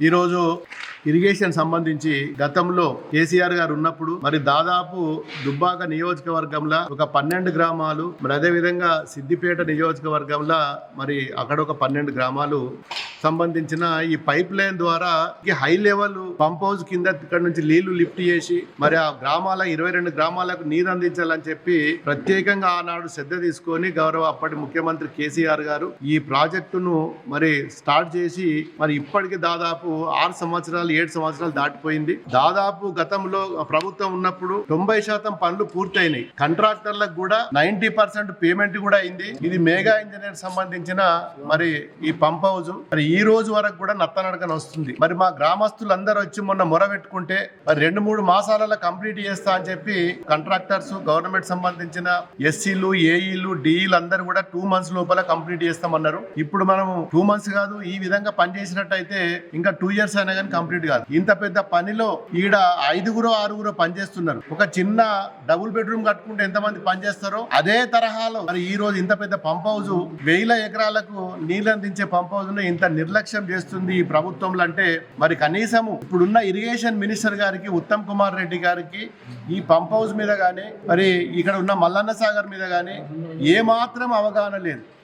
ఈరోజు ఇరిగేషన్ సంబంధించి గతంలో కేసీఆర్ గారు ఉన్నప్పుడు మరి దాదాపు దుబ్బాక నియోజకవర్గంలో ఒక పన్నెండు గ్రామాలు మరి అదే విధంగా సిద్దిపేట నియోజకవర్గంలో మరి అక్కడ ఒక పన్నెండు గ్రామాలు సంబంధించిన ఈ పైప్ లైన్ ద్వారా ఈ హై లెవెల్ పంప్ హౌస్ కింద ఇక్కడ నుంచి నీళ్ళు లిఫ్ట్ చేసి మరి ఆ గ్రామాల ఇరవై రెండు గ్రామాలకు నీరు అందించాలని చెప్పి ప్రత్యేకంగా ఆనాడు శ్రద్ధ తీసుకొని గౌరవ అప్పటి ముఖ్యమంత్రి కేసీఆర్ గారు ఈ ప్రాజెక్టును మరి స్టార్ట్ చేసి మరి ఇప్పటికి దాదాపు ఆరు సంవత్సరాలు ఏడు సంవత్సరాలు దాటిపోయింది. దాదాపు గతంలో ప్రభుత్వం ఉన్నప్పుడు తొంభై శాతం పనులు పూర్తయినాయి. కాంట్రాక్టర్లకు కూడా నైన్టీ పర్సెంట్ పేమెంట్ కూడా అయింది. ఇది మేఘా ఇంజనీర్ సంబంధించిన మరి ఈ పంప్ హౌస్. మరి ఈ రోజు వరకు కూడా నత్తనడకన వస్తుంది. మరి మా గ్రామస్తులందరూ వచ్చి మొన్న మొర పెట్టుకుంటే మరి రెండు మూడు మాసాలలో కంప్లీట్ చేస్తా అని చెప్పి కాంట్రాక్టర్స్ గవర్నమెంట్ సంబంధించిన ఎస్సీలు ఏఈలు డిఈలు అందరూ కూడా టూ మంత్స్ లోపల కంప్లీట్ చేస్తామన్నారు. ఇప్పుడు మనం టూ మంత్స్ కాదు ఈ విధంగా పనిచేసినట్టయితే ఇంకా టూ ఇయర్స్ అయినా కానీ కంప్లీట్ కాదు. ఇంత పెద్ద పనిలో ఈడ ఐదుగురు ఆరుగురు పనిచేస్తున్నారు ఒక చిన్న డబుల్ బెడ్రూమ్ కట్టుకుంటే ఎంతమంది పనిచేస్తారో అదే తరహాలో మరి ఈ రోజు ఇంత పెద్ద పంప్ హౌస్ వేల ఎకరాలకు నీళ్ళు అందించే పంప్ హౌస్ ఇంత నిర్లక్ష్యం చేస్తుంది ఈ ప్రభుత్వంలో అంటే మరి కనీసము ఇప్పుడున్న ఇరిగేషన్ మినిస్టర్ గారికి ఉత్తమ్ కుమార్ రెడ్డి గారికి ఈ పంప్ హౌస్ మీద కానీ మరి ఇక్కడ ఉన్న మల్లన్న సాగర్ మీద కానీ ఏ మాత్రం అవగాహన లేదు.